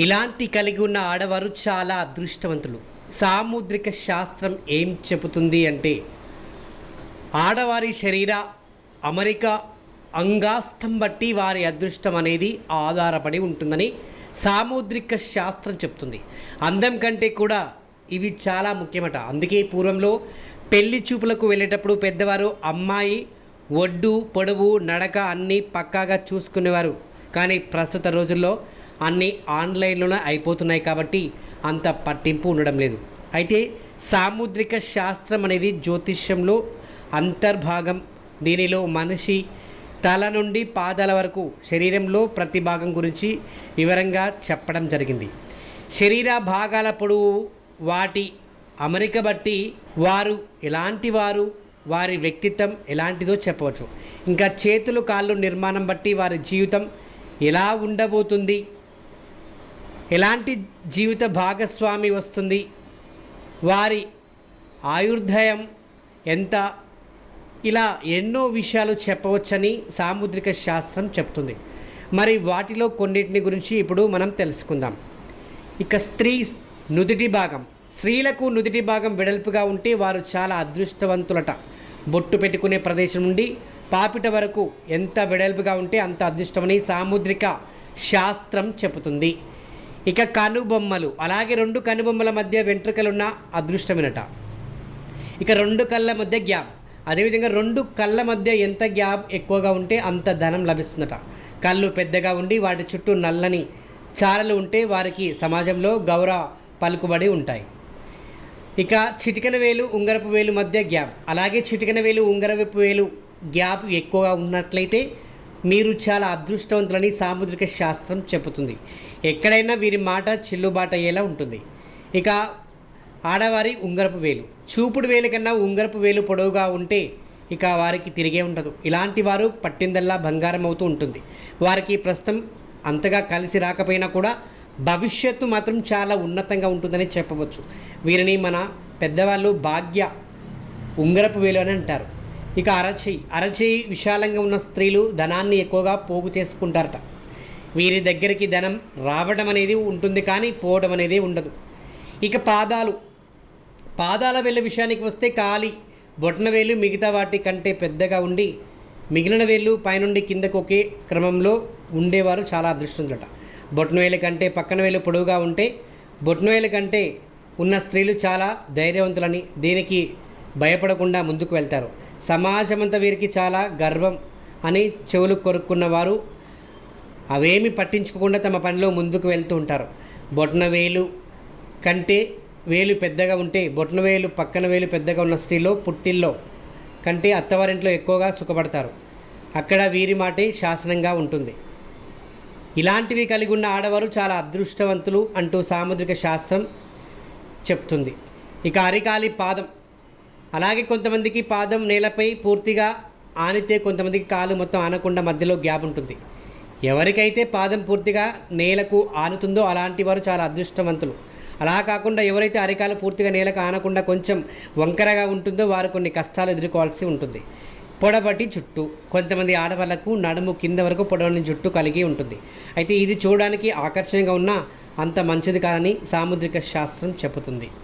ఇలాంటి కలిగి ఉన్న ఆడవారు చాలా అదృష్టవంతులు. సాముద్రిక శాస్త్రం ఏం చెబుతుంది అంటే ఆడవారి శరీర అమరిక అంగాస్థం బట్టి వారి అదృష్టం అనేది ఆధారపడి ఉంటుందని సాముద్రిక శాస్త్రం చెప్తుంది అందం కంటే కూడా ఇవి చాలా ముఖ్యమట. అందుకే పూర్వంలో పెళ్ళి చూపులకు వెళ్ళేటప్పుడు పెద్దవారు అమ్మాయి ఒడ్డు పొడవు నడక అన్నీ పక్కాగా చూసుకునేవారు. కానీ ప్రస్తుత రోజుల్లో అన్నీ ఆన్లైన్లోనే అయిపోతున్నాయి కాబట్టి అంత పట్టింపు ఉండడం లేదు. అయితే సాముద్రిక శాస్త్రం అనేది జ్యోతిష్యంలో అంతర్భాగం. దీనిలో మనిషి తల నుండి పాదాల వరకు శరీరంలో ప్రతి భాగం గురించి వివరంగా చెప్పడం జరిగింది. శరీర భాగాల పొడవు వాటి అమరిక బట్టి వారు ఎలాంటి వారు వారి వ్యక్తిత్వం ఎలాంటిదో చెప్పవచ్చు. ఇంకా చేతులు కాళ్ళు నిర్మాణం బట్టి వారి జీవితం ఎలా ఉండబోతుంది ఎలాంటి జీవిత భాగస్వామి వస్తుంది? వారి ఆయుర్ధయం ఎంత? ఇలా ఎన్నో విషయాలు చెప్పవచ్చని సాముద్రిక శాస్త్రం చెప్తుంది. మరి వాటిలో కొన్నిటిని గురించి ఇప్పుడు మనం తెలుసుకుందాం. ఇక స్త్రీ నుదిటి భాగం. స్త్రీలకు నుదిటి భాగం వెడల్పుగా ఉంటే వారు చాలా అదృష్టవంతులట. బొట్టు పెట్టుకునే ప్రదేశం నుండి పాపిట వరకు ఎంత వెడల్పుగా ఉంటే అంత అదృష్టమని సాముద్రిక శాస్త్రం చెబుతుంది. ఇక కనుబొమ్మలు. అలాగే రెండు కనుబొమ్మల మధ్య వెంట్రుకలున్న అదృష్టమినట. ఇక రెండు కళ్ళ మధ్య గ్యాప్. అదేవిధంగా రెండు కళ్ళ మధ్య ఎంత గ్యాప్ ఎక్కువగా ఉంటే అంత ధనం లభిస్తుందట. కళ్ళు పెద్దగా ఉండి వాటి చుట్టూ నల్లని చారలు ఉంటే వారికి సమాజంలో గౌరవ పలుకుబడి ఉంటాయి. ఇక చిటికన వేలు ఉంగరపు వేలు మధ్య గ్యాప్. అలాగే చిటికన వేలు ఉంగరపు వేలు గ్యాప్ ఎక్కువగా ఉన్నట్లయితే మీరు చాలా అదృష్టవంతులని సాముద్రిక శాస్త్రం చెబుతుంది. ఎక్కడైనా వీరి మాట చెల్లుబాటు అయ్యేలా ఉంటుంది. ఇక ఆడవారి ఉంగరపు వేలు. చూపుడు వేలు కన్నా ఉంగరపు వేలు పొడవుగా ఉంటే ఇక వారికి తిరిగే ఉండదు. ఇలాంటి వారు పట్టిందల్లా బంగారం అవుతూ ఉంటుంది. వారికి ప్రస్తుతం అంతగా కలిసి రాకపోయినా కూడా భవిష్యత్తు మాత్రం చాలా ఉన్నతంగా ఉంటుందని చెప్పవచ్చు. వీరిని మన పెద్దవాళ్ళు భాగ్య ఉంగరపు వేలు అని అంటారు. ఇక అరచేయి. అరచేయి విశాలంగా ఉన్న స్త్రీలు ధనాన్ని ఎక్కువగా పోగు చేసుకుంటారట. వీరి దగ్గరికి ధనం రావడం అనేది ఉంటుంది కానీ పోవడం అనేది ఉండదు. ఇక పాదాలు. పాదాల వేళ్ళ విషయానికి వస్తే కాలి బొటన వేలు మిగతా వాటి కంటే పెద్దగా ఉండి మిగిలిన వేళ్ళు పైనుండి కిందకు ఒకే క్రమంలో ఉండేవారు చాలా అదృష్టంలట బొటన వేలు కంటే పక్కన వేలు పొడవుగా ఉంటే బొటన వేలు కంటే ఉన్న స్త్రీలు చాలా ధైర్యవంతులని దీనికి భయపడకుండా ముందుకు వెళ్తారు. సమాజమంతా వీరికి చాలా గర్వం అని చెవులు కొరుక్కున్నవారు అవేమి పట్టించుకోకుండా తమ పనిలో ముందుకు వెళ్తూ ఉంటారు. బొటన వేలు కంటే వేలు పెద్దగా ఉంటే బొటన వేలు పక్కన వేలు పెద్దగా ఉన్న స్త్రీలో పుట్టిల్లో కంటే అత్తవారింట్లో ఎక్కువగా సుఖపడతారు. అక్కడ వీరి మాటే శాసనంగా ఉంటుంది. ఇలాంటివి కలిగి ఉన్న ఆడవారు చాలా అదృష్టవంతులు అంటూ సాముద్రిక శాస్త్రం చెప్తుంది. ఇక అరికాలి పాదం. అలాగే కొంతమందికి పాదం నేలపై పూర్తిగా ఆనితే కొంతమందికి కాలు మొత్తం ఆనకుండా మధ్యలో గ్యాప్ ఉంటుంది. ఎవరికైతే పాదం పూర్తిగా నేలకు ఆనుతుందో అలాంటి వారు చాలా అదృష్టవంతులు. అలా కాకుండా ఎవరైతే అరికాలు పూర్తిగా నేలకు ఆనకుండా కొంచెం వంకరగా ఉంటుందో వారు కొన్ని కష్టాలు ఎదుర్కోవాల్సి ఉంటుంది. పొడవటి జుట్టు. కొంతమంది ఆడవాళ్ళకు నడుము కింద వరకు పొడవని జుట్టు కలిగి ఉంటుంది. అయితే ఇది చూడడానికి ఆకర్షణీయంగా ఉన్న అంత మంచిది కాదని సాముద్రిక శాస్త్రం చెబుతుంది.